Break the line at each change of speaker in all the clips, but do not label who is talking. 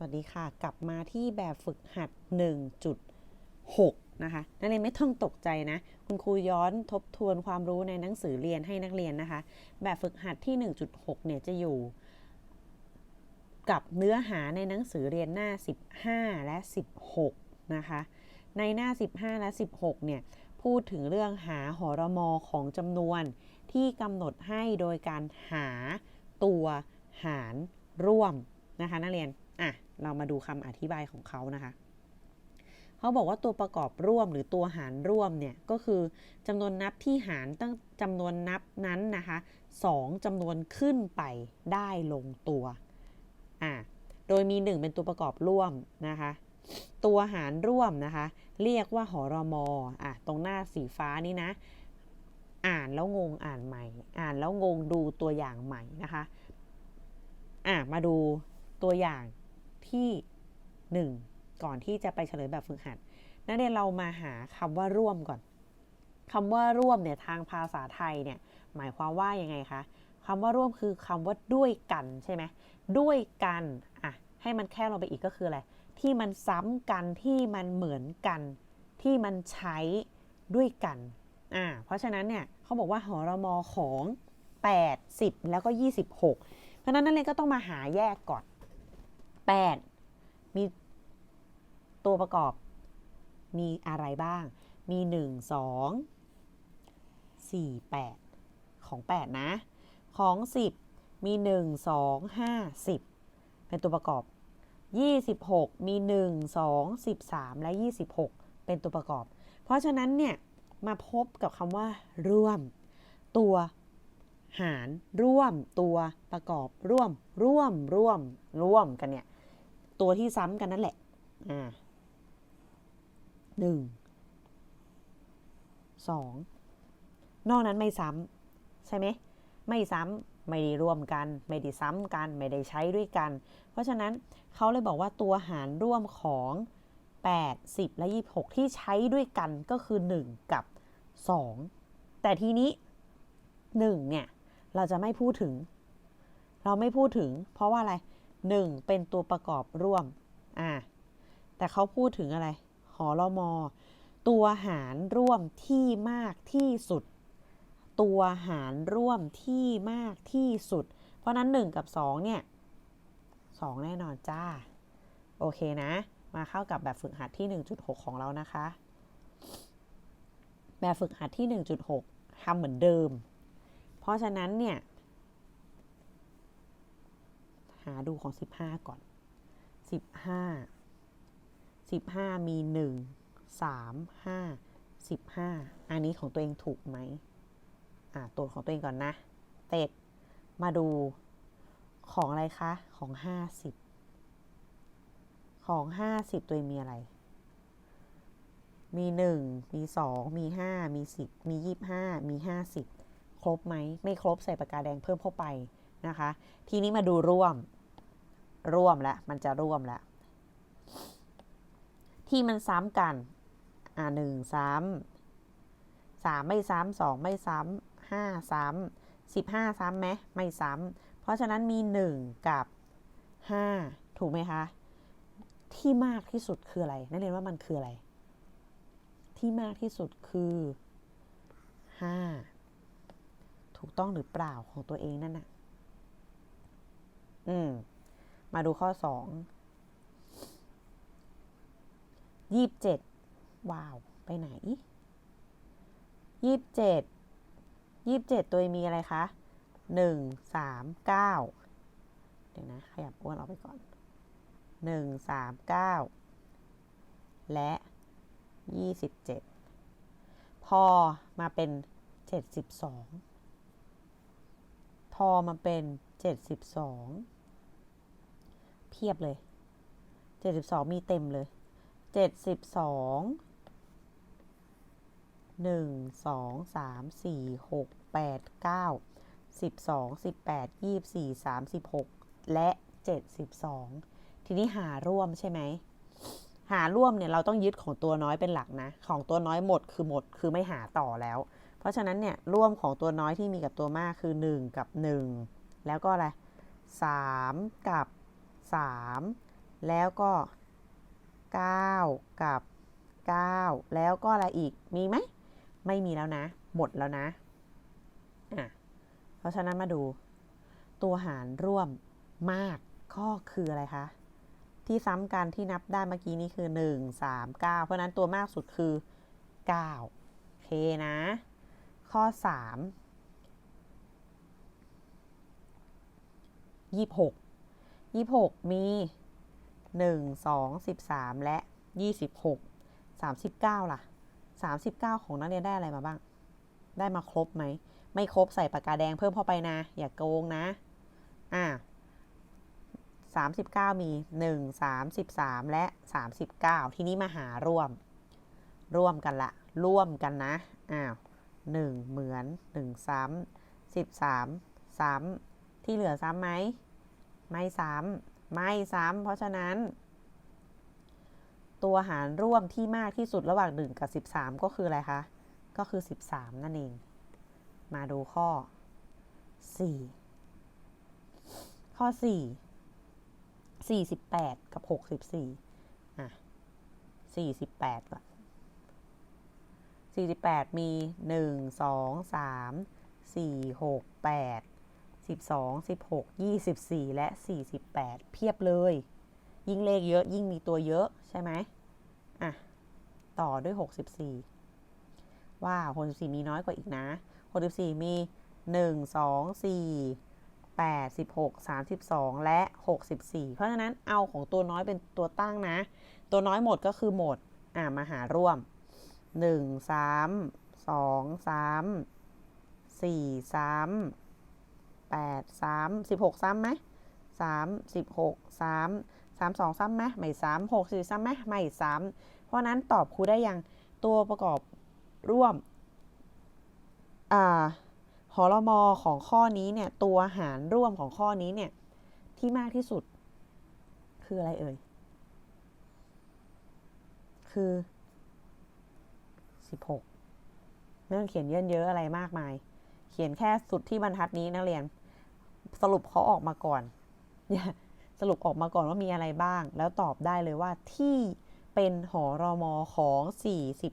สวัสดีค่ะ กลับมาที่แบบฝึกหัด 1.6 นะคะนักเรียนไม่ต้องตกใจนะ คุณครูย้อนทบทวนความรู้ในหนังสือเรียนให้นักเรียนนะคะ แบบฝึกหัดที่ 1.6 เนี่ยจะอยู่ กับเนื้อหาในหนังสือเรียนหน้า 15 และ 16 นะคะ ในหน้า 15 และ 16 เนี่ยพูดถึงเรื่องหาหอรมอของจำนวนที่กำหนดให้โดยการหาตัวหารร่วมนะคะนักเรียน อะ เรามาดูคำอธิบายของเขานะคะ เขาบอกว่าตัวประกอบร่วมหรือตัวหารร่วมเนี่ย ก็คือจำนวนนับที่หารตั้งจำนวนนับนั้นนะคะสองจำนวนขึ้นไปได้ลงตัวอะโดยมี 1 เป็นตัวประกอบร่วมนะคะ ตัวหารร่วมนะคะ เรียกว่าหอรมออะตรงหน้าสีฟ้านี้นะ อ่านแล้วงงอ่านใหม่ อ่านแล้วงงดูตัวอย่างใหม่นะคะ อะมาดูตัวอย่าง ที่ 1 ก่อนที่จะไปเฉลยแบบฝึกหัด นักเรียนเรามาหาคำว่าร่วมก่อนคำว่าร่วมเนี่ยทางภาษาไทยเนี่ยหมายความว่ายังไงคะคำว่าร่วมคือคำว่าด้วยกันใช่ไหมด้วยกันอะให้มันแค่ลงไปอีกก็คืออะไรที่มันซ้ำกันที่มันเหมือนกัน ที่มันใช้ด้วยกันอ่าเพราะฉะนั้นเนี่ยเขาบอกว่าหอรมอของ 8 10 แล้วก็ 26 เพราะนั้นนักเรียนก็ต้องมาหาแยกก่อน 8 มีตัวประกอบมีอะไรบ้าง มี 1 2 4 8 ของ 8 นะ ของ 10 มี 1 2 5 10 เป็นตัวประกอบ 26 มี 1 2 13 และ 26 เป็นตัวประกอบ เพราะฉะนั้นเนี่ย มาพบกับคำว่า ร่วม ตัวหารร่วมตัวประกอบร่วม ร่วมร่วมร่วมกันเนี่ย ตัวที่ซ้ำกันนั่นแหละอ่าหนึ่ง สอง นอกนั้นไม่ซ้ำใช่ไหม ไม่ซ้ำไม่ได้รวมกัน ไม่ได้ซ้ำกัน ไม่ได้ใช้ด้วยกัน เพราะฉะนั้นเขาเลยบอกว่าตัวหารร่วมของ 8 10 และ 26 ที่ใช้ด้วยกันก็คือ 1 กับ 2 แต่ทีนี้ 1 เนี่ย เราจะไม่พูดถึง เราไม่พูดถึง เพราะว่าอะไร 1 เป็นตัวประกอบร่วมอ่าแต่เขาพูดถึงอะไร หอรอมอ ตัวหารร่วมที่มากที่สุด ตัวหารร่วมที่มากที่สุด เพราะนั้น 1 กับ 2 เนี่ย 2 แน่นอนจ้า โอเคนะ มาเข้ากับแบบฝึกหัดที่ 1.6 ของเรานะคะ แบบฝึกหัดที่ 1.6ทำเหมือนเดิม เพราะฉะนั้นเนี่ยาดูของ 15 ก่อน 15 15 มี 1 3 5 15 อันนี้ของตัวเองถูกไหมอ่าตัวของตัวเองก่อนนะเต็ดมาดูของอะไรคะ ของ 50 ของ 50 ตัวเองมีอะไร มี 1 มี 2 มี 5 มี 10 มี 25 มี 50 ครบไหม ไม่ครบใส่ปากกาแดงเพิ่มเข้าไปนะคะ ทีนี้มาดูร่วม ร่วมแล้วมันจะร่วมแล้ว ที่มันซ้ำกัน อ่าหนึ่งซ้ำสามไม่ซ้ำสองไม่ซ้ำห้าซ้ำสิบห้าซ้ำไหมไม่ซ้ำเพราะฉะนั้นมีหนึ่งกับห้าถูกไหมคะ ที่มากที่สุดคืออะไร นักเรียนว่ามันคืออะไร ที่มากที่สุดคือห้าถูกต้องหรือเปล่าของตัวเองนั่นน่ะ อืม มาดูข้อสองยี่สิบเจ็ดว้าว ไปไหนยี่สิบเจ็ดยี่สิบเจ็ดตัวมีอะไรคะหนึ่งสามเก้าเดี๋ยวนะ ขยับอ้วนออกไปก่อนหนึ่งสามเก้าและยี่สิบเจ็ดพอมาเป็นเจ็ดสิบสองพอมาเป็นเจ็ดสิบสอง พียบเลย เจ็ดสิบสองมีเต็มเลย เจ็ดสิบสองหนึ่งสองสามสี่หกแปดเก้าสิบสองสิบแปดยี่สิบสี่สามสิบหกและเจ็ดสิบสองทีนี้หาร่วมใช่ไหม หาร่วมเนี่ยเราต้องยึดของตัวน้อยเป็นหลักนะ ของตัวน้อยหมดคือหมดคือไม่หาต่อแล้ว เพราะฉะนั้นเนี่ยร่วมของตัวน้อยที่มีกับตัวมากคือ 1 กับ 1 แล้วก็อะไร3กับ 3 แล้วก็ 9 กับ 9 แล้วก็อะไรอีกมีไหม ไม่มีแล้วนะ หมดแล้วนะอะเพราะฉะนั้นมาดู ตัวหารร่วมมากก็คืออะไรคะ ที่ซ้ำกันที่นับได้เมื่อกี้นี้คือ 1 3 9 เพราะฉะนั้นตัวมากสุดคือ 9 โอเคนะ ข้อ 3 26 26 มี 1 2 13 และ 26 39 ล่ะ 39 ของนักเรียนได้อะไรมาบ้าง ได้มาครบไหม ไม่ครบใส่ปากกาแดงเพิ่มเข้าไปนะ อย่ากโกงนะ อะ39 มี 1 33และ 39 ทีนี้มาหาร่วม ร่วมกันละ ร่วมกันนะ อ้าว1เหมือน 1 ซ้ำ13 ซ้ำที่เหลือซ้ำไหม ไม่ซ้ำไม่ซ้ำเพราะฉะนั้น ตัวหารร่วมที่มากที่สุดระหว่าง 1 กับ 13 ก็คืออะไรคะ ก็คือ 13 นั่นเอง มาดูข้อ 4 ข้อ 4 48 กับ 64 อะ 48ก่อน48 มี 1 2 3 4 6 8 12 16 24 และ 48 เพียบเลย ยิ่งเลขเยอะยิ่งมีตัวเยอะใช่ไหมอะ ต่อด้วย 64 ว้าว64 มีน้อยกว่าอีกนะ 64 มี 1 2 4 8 16 32 และ 64 เพราะฉะนั้นเอาของตัวน้อยเป็นตัวตั้งนะ ตัวน้อยหมดก็คือหมด อะมาหาร่วม 1 3 2 3 4 3 8 3 16ซ้ำไหม3 16 3 3 2ซ้ำไหมไม่ซ้ำ6 4ซ้ำไหมไม่ซ้ำเพราะนั้นตอบครูได้ยังตัวประกอบร่วมอ่าหอรมอของข้อนี้เนี่ย ตัวหารร่วมของข้อนี้เนี่ย ที่มากที่สุด คืออะไรเอ่ย คือ16ไม่ต้องเขียนเยอะเยอะอะไรมากมาย เขียนแค่สุดที่บรรทัดนี้นักเรียน สรุปเขาออกมาก่อน สรุปออกมาก่อนว่ามีอะไรบ้าง แล้วตอบได้เลยว่าที่เป็นหอรอมอของ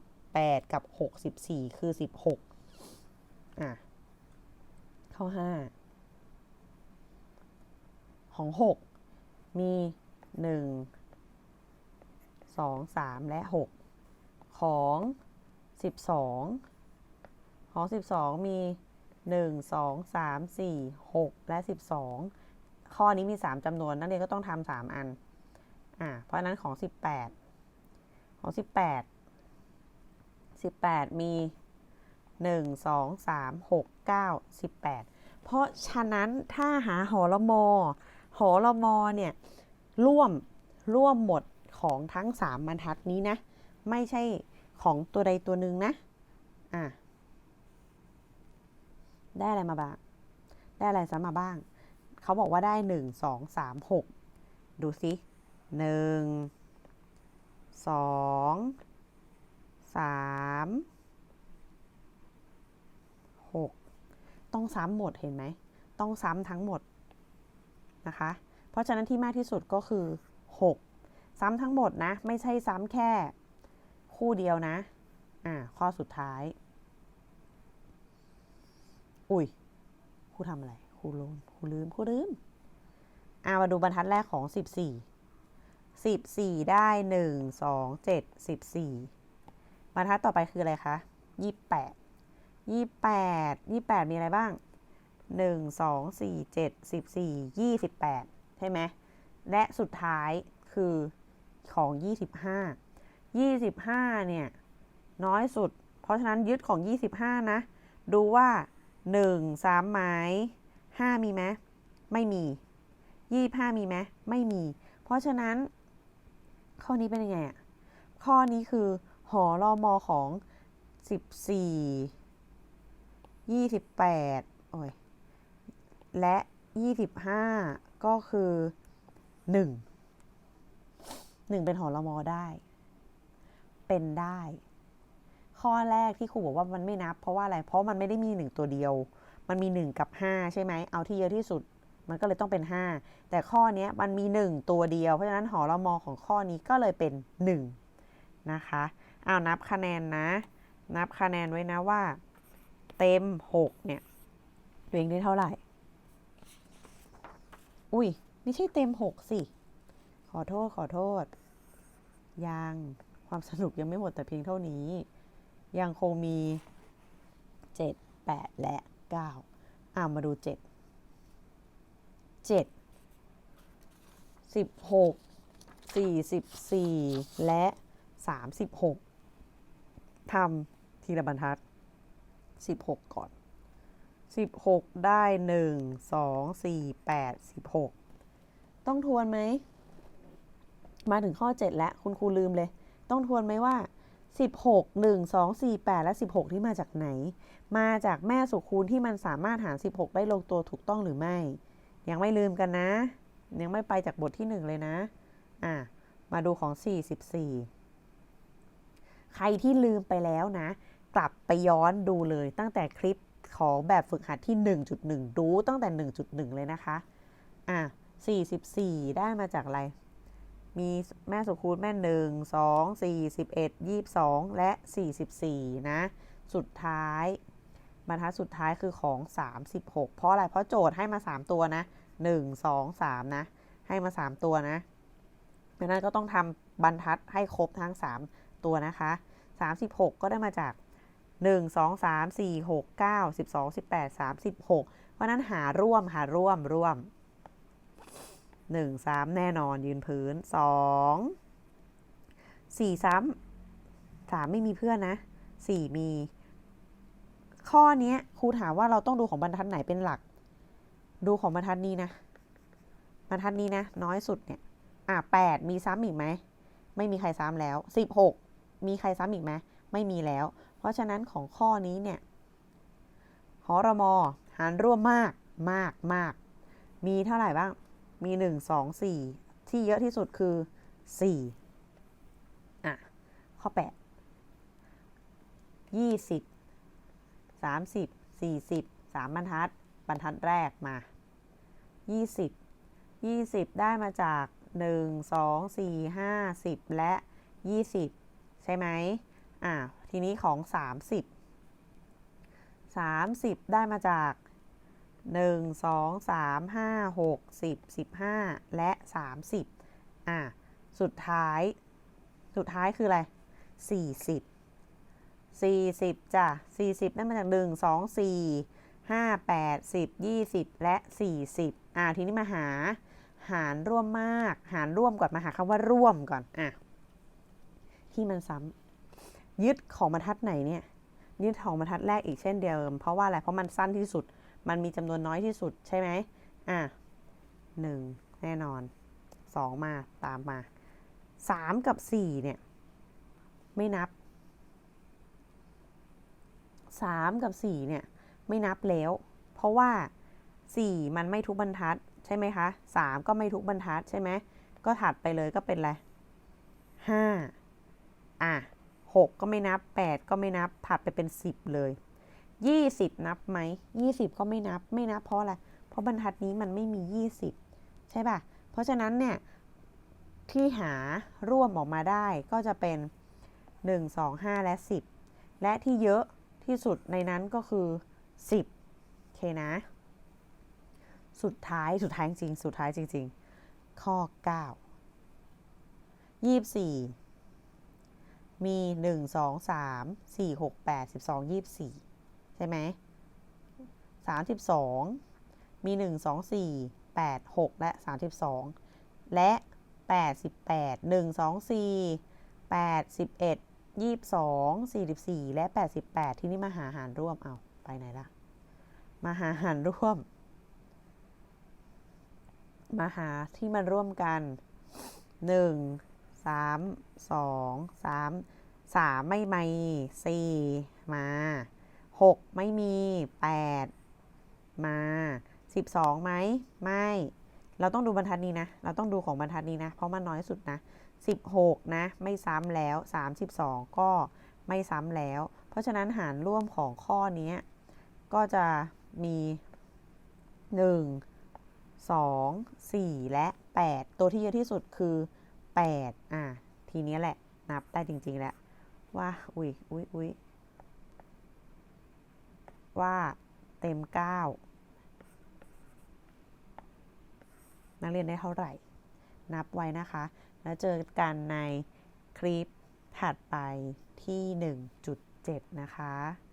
48 กับ 64 คือ 16 อะ ข้อ 5 ของ 6 มี 1 2 3 และ 6 ของ 12 ของ 12 มี 1 2 3 4 6 และ 12 ข้อนี้มี 3จำนวน นักเรียนก็ต้องทำ3อัน อ่า เพราะฉะนั้นของ 18 ของ 18 18 มี 1 2 3 6 9 18 เพราะฉะนั้นถ้าหาหอรมอ หอรมอเนี่ย ร่วมร่วมหมดของทั้ง 3บรรทัดนี้นะ ไม่ใช่ของตัวใดตัวหนึ่งนะ อะ ได้อะไรมาบ้าง ได้อะไรซ้ำมาบ้าง เขาบอกว่าได้1 2 3 6ดูสิ1 2 3 6ต้องซ้ำหมดเห็นไหม ต้องซ้ำทั้งหมดนะคะ เพราะฉะนั้นที่มากที่สุดก็คือ 6 ซ้ำทั้งหมดนะ ไม่ใช่ซ้ำแค่คู่เดียวนะ อ่า ข้อสุดท้าย อุ้ยครูทำอะไรครูลืมครูลืมครูลืมอ่ามาดูบรรทัดแรกของสิบสี่สิบสี่ได้หนึ่งสองเจ็ดสิบสี่บรรทัดต่อไปคืออะไรคะยี่แปดยี่แปดยี่แปดมีอะไรบ้างหนึ่งสองสี่เจ็ดสิบสี่ยี่สิบแปดใช่ไหมและสุดท้ายคือของยี่สิบห้ายี่สิบห้าเนี่ยน้อยสุด เพราะฉะนั้นยึดของยี่สิบห้านะ ดูว่า 1 3ไม้หม5มีไหมไม่มี25มีไหมไม่มี เพราะฉะนั้น ข้อนี้เป็นยังไงอะข้อนี้คือหอรอมอของ14 28โอ้ยและ25ก็คือ1 1เป็นหอรอมอได้ เป็นได้ ข้อแรกที่ครูบอกว่ามันไม่นับ เพราะว่าอะไร เพราะมันไม่ได้มี 1 ตัวเดียว มันมี 1 กับ 5 ใช่ไหม เอาที่เยอะที่สุด มันก็เลยต้องเป็น 5 แต่ข้อนี้มันมี 1 ตัวเดียว เพราะฉะนั้นหอรมอของข้อนี้ก็เลยเป็น 1 นะคะเอานับคะแนนนะ นับคะแนนไว้นะว่า เต็ม 6 เนี่ยตัวเองได้เท่าไหร่ อุ้ยไม่ใช่เต็ม 6 สิ ขอโทษขอโทษ ยังความสนุกยังไม่หมดแต่เพียงเท่านี้ ยังคงมี 7 8 และ 9อ่ามาดู 7 7 16 44 และ 36ทำทีละบรรทัด 16 ก่อน 16 ได้ 1 2 4 8 16 ต้องทวนไหม มาถึงข้อ 7 แล้ว คุณครูลืมเลย ต้องทวนไหมว่า 16 1 2 4 8 และ 16 ที่มาจากไหน มาจากแม่สุคูณที่มันสามารถหาร 16 ได้ลงตัวถูกต้องหรือไม่ ยังไม่ลืมกันนะ ยังไม่ไปจากบทที่ 1 เลยนะ อะ มาดูของ 44 ใครที่ลืมไปแล้วนะ กลับไปย้อนดูเลยตั้งแต่คลิปของแบบฝึกหัดที่ 1.1 ดูตั้งแต่ 1.1 เลยนะคะ อะ 44 ได้มาจากอะไร มีแม่สุคูณแม่ 1 2 4 11 22 และ 44 นะ สุดท้ายบรรทัดสุดท้ายคือของ 36 เพราะอะไร เพราะโจทย์ให้มา 3 ตัวนะ 1 2 3 นะ ให้มา 3 ตัวนะดังนั้นก็ต้องทำบรรทัดให้ครบทั้ง 3 ตัวนะคะ 36 ก็ได้มาจาก 1 2 3 4 6 9 12 18 36 เพราะนั้นหาร่วมหาร่วมร่วม 1 3 แน่นอนยืนพื้น 2 4ซ้ำ3ไม่มีเพื่อนนะ 4 มี ข้อนี้ครูถามว่าเราต้องดูของบรรทัดไหนเป็นหลัก ดูของบรรทัดนี้นะ บรรทัดนี้นะ น้อยสุดเนี่ย อะ8มีซ้ำอีกไหม ไม่มีใครซ้ำแล้ว 16 มีใครซ้ำอีกไหม ไม่มีแล้ว เพราะฉะนั้นของข้อนี้เนี่ยหอรมอหารร่วมมากมากมาก มีเท่าไหร่บ้าง มี 1 2 4 ที่เยอะที่สุดคือ4อะ ข้อ 8 20 30 40 3บรรทัด บรรทัดแรกมา 20 20 ได้มาจาก 1 2 4 5 10 และ 20 ใช่ไหมอะ ทีนี้ของ 30 30 ได้มาจาก 1 2 3 5 6 10 15 และ 30 อะ สุดท้าย สุดท้ายคืออะไร 40 40จ้ะ40 ได้มาจาก 1 2 4 5 8 10 20 และ 40 อะทีนี้มาหา หารร่วมมาก หารร่วมก่อน มาหาคำว่าร่วมก่อน อะ ที่มันซ้ำยึดของบรรทัดไหนเนี่ย ยึดของบรรทัดแรกอีกเช่นเดิม เพราะว่าอะไร เพราะมันสั้นที่สุด มันมีจำนวนน้อยที่สุดใช่ไหมอะหนึ่งแน่นอนสองมาตามมาสามกับสี่เนี่ย ไม่นับสามกับสี่เนี่ย ไม่นับแล้ว เพราะว่าสี่มันไม่ทุกบรรทัดใช่ไหมคะสามก็ไม่ทุกบรรทัดใช่ไหมก็ถัดไปเลยก็เป็นอะไรห้าอะหกก็ไม่นับแปดก็ไม่นับถัดไปเป็นสิบเลย ยี่สิบนับไหมยี่สิบก็ไม่นับไม่นับเพราะอะไร เพราะบรรทัดนี้มันไม่มียี่สิบใช่ป่ะ เพราะฉะนั้นเนี่ยที่หาร่วมออกมาได้ก็จะเป็น 1 2 5 และ 10 และที่เยอะที่สุดในนั้นก็คือ 10โอเคนะ สุดท้ายสุดท้ายจริง สุดท้ายจริง ๆ ข้อ 9 24 มี 1 2 3 4 6 8 12 24 ใช่ไหมสามสิบสองมีหนึ่งสองสี่แปดหกและสามสิบสองและแปดสิบแปดหนึ่งสองสี่แปดสิบเอ็ดยี่สิบสองสี่สิบสี่และแปดสิบแปดที่นี่มาหาหารร่วมเอาไปไหนละมาหาหารร่วม มาหาที่มันร่วมกันหนึ่งสามสองสามสามไม่ไม่สี่มา 6 ไม่มี 8 มา 12ไหมไม่ เราต้องดูบรรทัดนี้นะ เราต้องดูของบรรทัดนี้นะ เพราะมันน้อยสุดนะ 16 นะ ไม่ซ้ำแล้ว 32 ก็ไม่ซ้ำแล้ว เพราะฉะนั้นหารร่วมของข้อนี้ก็จะมี 1 2 4 และ 8 ตัวที่เยอะที่สุดคือ 8 อะ ทีนี้แหละ นับได้จริง ๆ แล้ว ว่า อุ้ยอุ้ยอุ้ย ว่าเต็ม 9 นักเรียนได้เท่าไหร่ นับไว้นะคะ แล้วเจอกันในคลิปถัดไปที่ 1.7 นะคะ